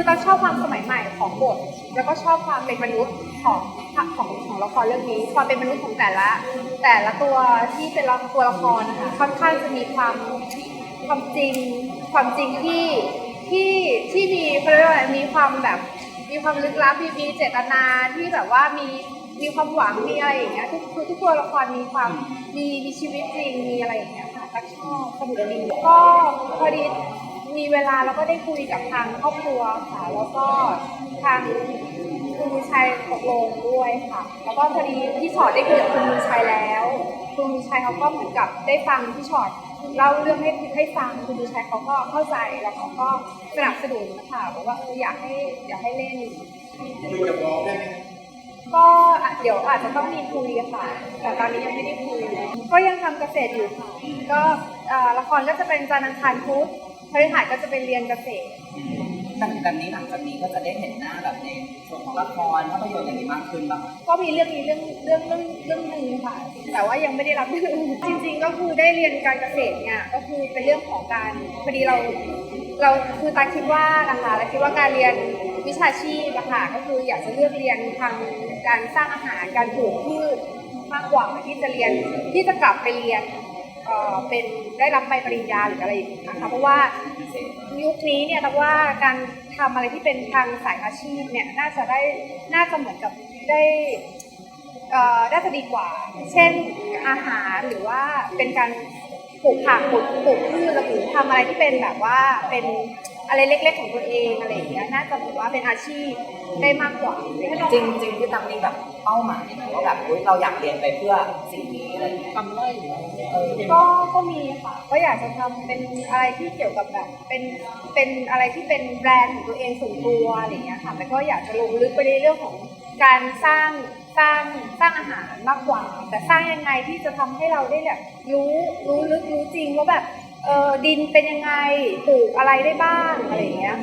คือตั๊กชอบความสมัยใหม่ของบท แล้วก็ชอบความเป็นมนุษย์ของของของละครเรื่องนี้ ความเป็นมนุษย์ของแต่ละ แต่ละตัวที่เป็นละตัวละครนะคะค่อนข้างจะมีความความจริง ความจริงที่ที่ที่มีเขาเรียกว่ามีความแบบมีความลึกลับมีมีเจตนาที่แบบว่ามีมีความหวังมีอะไรอย่างเงี้ยทุกคือทุกตัวละครมีความมีมีชีวิตจริงมีอะไรอย่างเงี้ยค่ะตักชอบสนุกดีก็พอดี มีเวลาเราก็ได้คุยกับทางครอบครัวค่ะ แล้วก็ทางคุณบุญชัยตกลงด้วยค่ะ แล้วก็พอดีพี่ชอตได้คุยกับคุณบุญชัยแล้ว คุณบุญชัยเขาก็เหมือนกับได้ฟังพี่ชอตเล่าเรื่องให้ให้ฟังคุณบุญชัยเขาก็เข้าใจแล้วเขาก็สนับสนุนนะคะบอกว่าเอออยากให้อยากให้เล่น คุยกับน้องได้ไหมก็อะเดี๋ยวอาจจะต้องมีคุยค่ะ แต่ตอนนี้ยังไม่ได้คุย ก็ยังทำเกษตรอยู่ค่ะก็เอ่อละครก็จะเป็นจันทร์อังคารพุธ พฤหัสก็จะเป็นเรียนเกษตร แบบแบบนี้หลังจากนี้ก็จะได้เห็นหน้าแบบในส่วนของละครภาพยนตร์อย่างนี้มากขึ้นป่ะคะก็มีเรื่องนี้เรื่องเรื่องเรื่องเรื่องหนึ่งค่ะ แต่ว่ายังไม่ได้รับเรื่องจริง ๆ ก็คือได้เรียนการเกษตรเนี่ยก็คือเป็นเรื่องของการพอดีเรา เราคือตาคิดว่านะคะและคิดว่าการเรียนวิชาชีพอะค่ะก็คืออยากจะเลือกเรียนทางการสร้างอาหารการปลูกพืชมากกว่าที่จะเรียนที่จะกลับไปเรียน เอ่อเป็นได้รับใบปริญญาหรืออะไรอย่างเงี้ยนะคะเพราะว่ายุคนี้เนี่ยแต่ว่าการทำอะไรที่เป็นทางสายอาชีพเนี่ยน่าจะได้น่าจะเหมือนกับได้เอ่อน่าจะดีกว่า เช่นอาหารหรือว่าเป็นการปลูกผักปลูกปลูกพืชหรือทำอะไรที่เป็นแบบว่าเป็น อะไรเล็ก ๆ ของตัวเองอะไรอย่างเงี้ยน่าจะแบบว่าเป็นอาชีพได้มากกว่าจริงจริงๆพี่ตั๊กมีแบบเป้าหมายไหมว่าแบบอุ๊ยเราอยากเรียนไปเพื่อสิ่งนี้อะไรอย่างเงี้ยทำได้เออก็ก็มีค่ะก็อยากจะทำเป็นอะไรที่เกี่ยวกับแบบเป็นเป็นอะไรที่เป็นแบรนด์ของตัวเองส่วนตัวอะไรอย่างเงี้ยค่ะแล้วก็อยากจะลงลึกไปในเรื่องของการสร้างสร้างสร้างอาหารมากกว่า แต่สร้างยังไงที่จะทำให้เราได้แบบรู้รู้ลึกรู้จริงว่าแบบเออดินเป็นยังไงปลูกอะไรได้บ้างอะไรอย่างเงี้ย